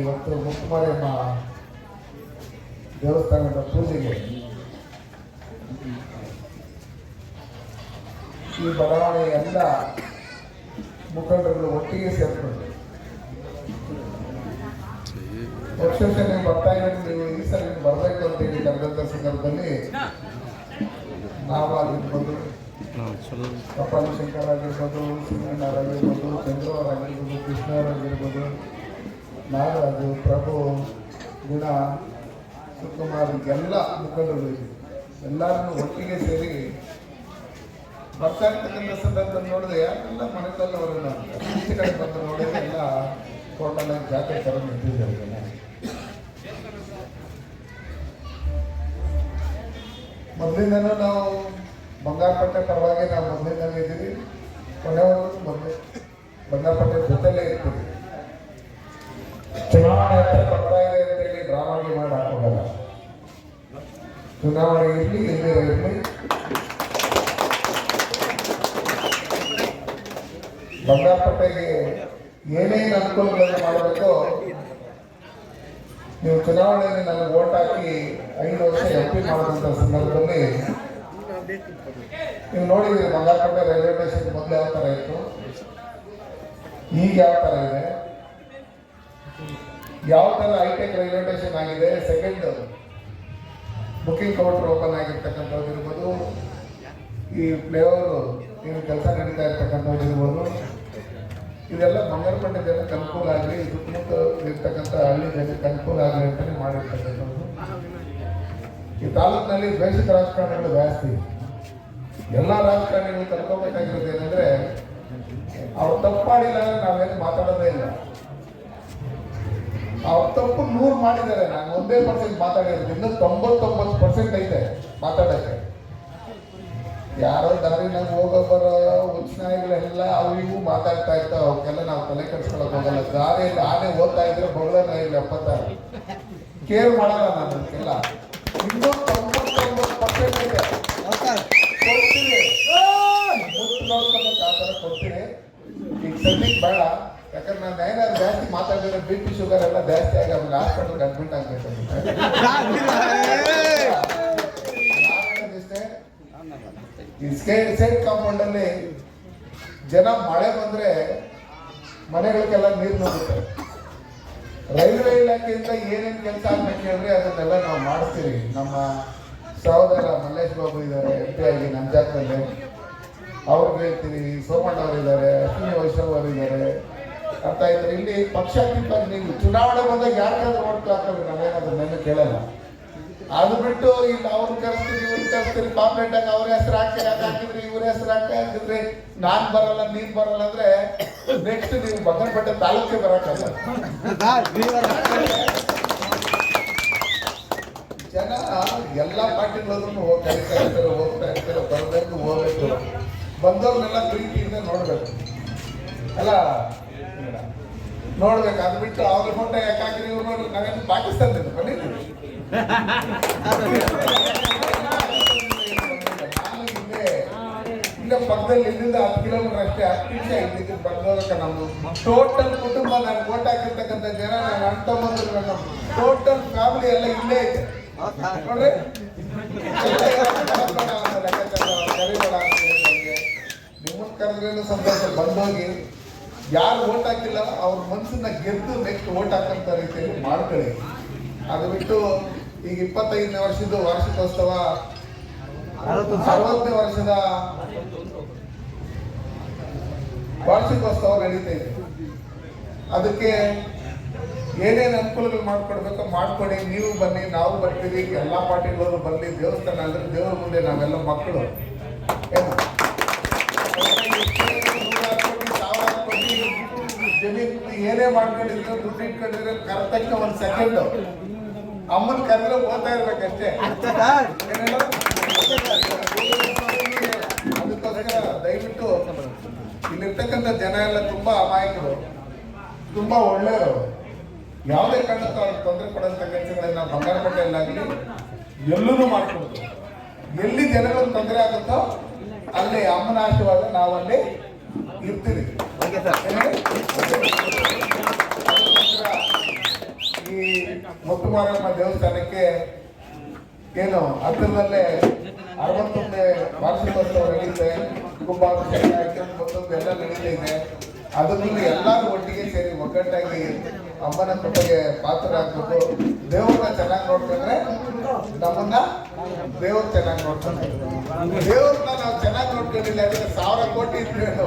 ಇವತ್ತು ಮುಕ್ಕಮಾರಿಯಮ್ಮ ದೇವಸ್ಥಾನದ ಪೂಜೆಗೆ. ಈ ಬಡಾವಣೆಯ ಎಲ್ಲ ಮುಖಂಡರುಗಳು ಒಟ್ಟಿಗೆ ಸೇರ್ಕೊಂಡು. ವರ್ಷ ನೀವು ಬರ್ತಾ ಇರೋದು ನೀವು ಈ ಸಲ ನೀವು ಬರಬೇಕು ಅಂತ ಹೇಳಿ ಕರೆದಂಥ ಸಂದರ್ಭದಲ್ಲಿ ನಾವಾಗಿರ್ಬೋದು ಕಪಾಲ ಶಂಕರ್ ಆಗಿರ್ಬೋದು ಆಗಿರ್ಬೋದು ಚಂದ್ರವರ್ ಆಗಿರ್ಬೋದು ಕೃಷ್ಣವ್ರು ಆಗಿರ್ಬೋದು ನಾಗರಾಜು, ಪ್ರಭು, ಗುಣ, ಸುಕುಮಾರ್, ಎಲ್ಲ ಮುಖಂಡರು. ಎಲ್ಲರನ್ನು ಒಟ್ಟಿಗೆ ಸೇರಿ ಬರ್ತಾ ಇರ್ತಕ್ಕಂಥ ಸಂದರ್ಭ ನೋಡಿದ್ರೆ ಯಾರೆಲ್ಲ ಮನೆಯಲ್ಲಿ ಅವರನ್ನ ಈಚೆ ಕಡೆ ಬಂದು ನೋಡಿದ್ರೆ ಎಲ್ಲ ಟೋಟಲ್ ಜಾತ್ರೆ ಥರ ನಿಂತಿದ್ದಾರೆ ಮೊದಲಿಂದನೂ ನಾವು ಬಂಗಾರಪೇಟೆ ಪರವಾಗಿ ನಾವು ಮೊದಲಿನಲ್ಲಿ ಇದ್ದೀವಿ. ಕೊನೆವರೆಗೂ ಮೊದಲು ಬಂಗಾರಪಟ್ಟೆ ಜೊತೆಲೇ ಇರ್ತೀವಿ. ಚುನಾವಣೆ ಹತ್ರ ಬರ್ತಾ ಇದೆ ಅಂತೇಳಿ ಡ್ರಾಮಾಗಿ ಮಾಡಿ ಹಾಕೋಲ್ಲ ಚುನಾವಣೆ ಇರಲಿ ಇಲ್ಲದೆ ಇರಲಿ. ಬಂಗಾರಪಟ್ಟೆಗೆ ಏನೇನು ಅನುಕೂಲಗಳನ್ನು ಮಾಡಬೇಕು, ನೀವು ಚುನಾವಣೆಯಲ್ಲಿ ನನಗೆ ವೋಟ್ ಹಾಕಿ ಐದು ವರ್ಷ ಎಂ ಪಿ ಮಾಡಿದಂಥ ಸಂದರ್ಭದಲ್ಲಿ ನೀವು ನೋಡಿದ್ರಿ ಬಂಗಾರಪೇಟೆ ರೈಲ್ವೆ ಸ್ಟೇಷನ್ ಮೊದಲು ಯಾವ ಥರ ಇತ್ತು? ಈಗ ಯಾವ ಥರ ಇದೆ? ಯಾವ ಥರ ಹೈಟೆಕ್ ರೈಲ್ವೆ ಸ್ಟೇಷನ್ ಆಗಿದೆ? ಸೆಕೆಂಡ್ ಬುಕಿಂಗ್ ಕೌಂಟರ್ ಓಪನ್ ಆಗಿರ್ತಕ್ಕಂಥದ್ದು ಇರ್ಬೋದು, ಈ ಫ್ಲೇವರು ಏನು ಕೆಲಸ ನಡೀತಾ ಇರ್ತಕ್ಕಂಥದ್ದು ಇರ್ಬೋದು. ಇದೆಲ್ಲ ಬಂಗಾರಪೇಟೆ ಜನಕ್ಕೆ ಅನುಕೂಲ ಆಗಲಿ, ಸುತ್ತಮುತ್ತ ಇರ್ತಕ್ಕಂಥ ಹಳ್ಳಿ ಜನಕ್ಕೆ ಅನುಕೂಲ ಆಗಲಿ ಅಂತಲೇ ಮಾಡಿರ್ತಕ್ಕಂಥದ್ದು. ಈ ತಾಲೂಕಿನಲ್ಲಿ ದ್ವೇಷಿತ ರಾಜಕಾರಣಿಗಳು ಜಾಸ್ತಿ. ಎಲ್ಲ ರಾಜಕಾರಣಿಗಳು ಕಲ್ಕೋಬೇಕಾಗಿರೋದು ಏನಂದ್ರೆ, ಅವ್ರು ತಪ್ಪು ಮಾಡಿಲ್ಲ ಅಂದ್ರೆ ನಾವೇನು ಮಾತಾಡೋದೇ ಇಲ್ಲ. ಅವ್ರ ತಪ್ಪು ನೂರು ಮಾಡಿದ್ದಾರೆ. ನಾನು ಒಂದೇ ಪರ್ಸೆಂಟ್ ಇನ್ನೂ ತೊಂಬತ್ತೊಂಬತ್ತು ಪರ್ಸೆಂಟ್ ಐತೆ ಮಾತಾಡೋಕ್ಕೆ. ಯಾರೋ ದಾರಿನಾಗ ಹೋಗೋ ಬರೋ ಉಚ್ನಾಯಿಗಳೆಲ್ಲ ಅವು ಇವು ಮಾತಾಡ್ತಾ ಇರ್ತಾವೆ ಅವಕ್ಕೆಲ್ಲ ನಾವು ತಲೆ ಕೆಡಿಸ್ಕೊಳಕ್ ಹೋಗಲ್ಲ. ದಾರಿಯಲ್ಲಿ ಆನೆ ಓದ್ತಾ ಇದ್ರೆ ಬೊಗಳನ ಇಲ್ಲ ಎಪ್ಪತ್ತಾರು ಕೇರ್ ಮಾಡಲ್ಲ ನಾನು ಅದಕ್ಕೆಲ್ಲ. ಆ ಥರ ಕೊಡ್ತೀನಿ ಈಗ ಸದ್ಯಕ್ಕೆ ಬೇಡ ಯಾಕಂದ್ರೆ ನಾನು ಏನಾದ್ರು ಜಾಸ್ತಿ ಮಾತಾಡಿದ್ರೆ ಶುಗರ್ ಎಲ್ಲ ಅಡ್ಮಿಟ್ ಅಲ್ಲಿ ಜನ ಮಳೆ ಬಂದ್ರೆ ಮನೆಗಳಿಗೆಲ್ಲ ನೀರು ನುಗ್ಗುತ್ತೆ. ರೈಲ್ವೆ ಇಲಾಖೆಯಿಂದ ಏನೇನು ಕೆಲಸ ಆಗ್ಬೇಕು ಹೇಳ್ರಿ, ಅದನ್ನೆಲ್ಲ ನಾವು ಮಾಡ್ತೀವಿ ನಮ್ಮ ಸಹೋದರ ಮಲ್ಲೇಶ್ ಬಾಬು ಇದ್ದಾರೆ ಎಂ ಪಿ ಆಗಿ ನಂಜಾಕಲ್ಲಿ ಅವ್ರಿಗೆ ಹೇಳ್ತೀವಿ, ಸೋಮಣ್ಣ ಅವರಿದ್ದಾರೆ ಅಶ್ವಿನಿ ವೈಷ್ಣವ್ ಅವರಿದ್ದಾರೆ ಅರ್ಥ ಆಯ್ತು ಇಲ್ಲಿ ಪಕ್ಷಾತೀತ ನೀವು ಚುನಾವಣೆ ಬಂದಾಗ ಯಾರಿಗಾದ್ರೂ ಓಟ್ ಹಾಕೋದು, ನಾವೇನಾದ್ರೂ ನನ್ನ ಕೇಳಲ್ಲ. ಅದು ಬಿಟ್ಟು ಇಲ್ಲಿ ಅವ್ರು ಕರೆಸ್ತೀರಿ ಇವ್ರು ಕರೆಸ್ತೀರಿ ಪಾಪ್ಲೆಟ್ ಆಗಿ ಅವ್ರ ಹೆಸರು ಹಾಕಿ ಅದು ಹಾಕಿದ್ರಿ, ಇವ್ರ ಹೆಸರು ಹಾಕಿ ಹಾಕಿದ್ರಿ ನಾನ್ ಬರಲ್ಲ, ನೀನ್ ಬರಲ್ಲ ಅಂದ್ರೆ ನೆಕ್ಸ್ಟ್ ನೀವು ಬಂಗಾರಪೇಟೆ ತಾಲೂಕಿಗೆ ಬರಕಲ್ಲ ಜನ ಎಲ್ಲ ಪಾರ್ಟಿಗಳಲ್ಲೂ ಹೋಗಿ ಕರೀತಾ ಇರ್ತಾರೆ ಹೋಗ್ತಾ ಇರ್ತಾರೆ ಬರಬೇಕು, ಹೋಗ್ಬೇಕು. ಬಂದವ್ರನ್ನೆಲ್ಲ ಪ್ರೀತಿಯಿಂದ ನೋಡ್ಬೇಕು. ಅಲ್ಲ, ನೋಡ್ಬೇಕು, ಅದು ಬಿಟ್ಟು ಅವ್ರ ಫೋಟೋ ಯಾಕೆ ಹಾಕಿರಿ ಇವ್ರು ನೋಡ್ರಿ, ನಾವೇನು ಪಾಕಿಸ್ತಾನದಿಂದ ಬಂದಿದ್ದೀವಿ ನಾನು ಇಲ್ಲೇ ಇಲ್ಲೇ ಪಕ್ಕದಲ್ಲಿ ಇಲ್ಲಿಂದ ಹತ್ತು ಕಿಲೋಮೀಟರ್ ಅಷ್ಟೇ ಹತ್ತು ನಿಮಿಷ ನಮ್ದು ಟೋಟಲ್ ಕುಟುಂಬ ನಾನು ಓಟ್ ಹಾಕಿರ್ತಕ್ಕಂಥ ಜನ ನನ್ನ ಅಣ್ಣ ನನ್ನ ಟೋಟಲ್ ಫ್ಯಾಮಿಲಿ ಎಲ್ಲ ಇಲ್ಲೇ ಇದೆ. ನೋಡ್ರಿ. ನಿಮ್ಮನ್ನ ಸಂತೋಷ ಬಂದೋಗಿ ಯಾರು ಓಟ್ ಹಾಕಿಲ್ಲ, ಅವ್ರ ಮನಸ್ಸನ್ನ ಗೆದ್ದು ನೆಕ್ಸ್ಟ್ ಓಟ್ ಹಾಕಂತ ರೀತಿಯಲ್ಲಿ ಮಾಡ್ಕೊಳ್ಳಿ ಅದು ಬಿಟ್ಟು ಈಗ ಇಪ್ಪತ್ತೈದನೇ ವರ್ಷದ್ದು ವಾರ್ಷಿಕೋತ್ಸವ ಅರವತ್ತನೇ ವರ್ಷದ ವಾರ್ಷಿಕೋತ್ಸವ ನಡೀತಾ ಇದೆ. ಅದಕ್ಕೆ ಏನೇನು ಅನುಕೂಲಗಳು ಮಾಡ್ಕೊಡ್ಬೇಕು ಮಾಡ್ಕೊಡಿ. ನೀವು ಬನ್ನಿ, ನಾವು ಬರ್ತೀವಿ. ಎಲ್ಲ ಪಾರ್ಟಿಗಳವರು ಬರಲಿ ದೇವಸ್ಥಾನ ಅಂದ್ರೆ ದೇವರ ಮುಂದೆ ನಾವೆಲ್ಲ ಮಕ್ಕಳು. ಏನು? ಮಾಡ್ಕೊಂಡಿದ್ರು, ದುಡ್ಡು ಇಟ್ಕೊಂಡಿದ್ರೆ ಕರೆತಕ್ಕ ಒಂದು ಸೆಕೆಂಡ್ ಅಮ್ಮನ ಕರೆದ್ರೆ ಓದ್ತಾ ಇರ್ಬೇಕಷ್ಟೇ. ಜನ ಎಲ್ಲ ತುಂಬಾ ಅಮಾಯಕರು. ತುಂಬಾ ಒಳ್ಳೆಯವರು. ಯಾವುದೇ ಕಾರಣಕ್ಕೂ ಅವ್ರಿಗೆ ತೊಂದರೆ ಕೊಡೋಂಥ ಕೆಲಸಗಳನ್ನ ಬಂಗಾರಪೇಟೆಯಲ್ಲಾಗಲಿ ಎಲ್ಲೂ ಮಾಡ್ಕೊಡ್ತು ಎಲ್ಲಿ ಜನಗಳು ತೊಂದರೆ ಆಗುತ್ತೋ ಅಲ್ಲಿ ಅಮ್ಮನ ಆಶೀರ್ವಾದ ನಾವಲ್ಲಿ ಇರ್ತೀವಿ. ಈ ಮುಟ್ಟುಮಾರಮ್ಮ ದೇವಸ್ಥಾನಕ್ಕೆ ಏನು ಹತ್ತಿರದಲ್ಲೇ ಅರವತ್ತೊಂದನೇ ವಾರ್ಷಿಕೋತ್ಸವ ನಡೀತೆ ಕುಂಭಾಭಿಷೇಕ ಯಾಕೆಂದ್ರೆ ಮತ್ತೊಂದು ಎಲ್ಲ ನಡೀತಾ ಇದೆ ಅದರಲ್ಲಿ ಎಲ್ಲರೂ ಒಟ್ಟಿಗೆ ಸೇರಿ ಒಗ್ಗಟ್ಟಾಗಿ ಅಮ್ಮನ ಕೃಪೆಗೆ ಪಾತ್ರರಾಗಬೇಕು. ದೇವ್ರನ್ನ ಚೆನ್ನಾಗಿ ನೋಡ್ಕೊಂಡ್ರೆ ನಮ್ಮನ್ನ ದೇವ್ರು ಚೆನ್ನಾಗಿ ನೋಡ್ಕೊಂಡ್ರೆ. ದೇವ್ರನ್ನ ನಾವು ಚೆನ್ನಾಗಿ ನೋಡ್ಕೊಂಡಿಲ್ಲ ಅಂದ್ರೆ ಸಾವಿರ ಕೋಟಿ ಸಿದ್ದಣ್ಣ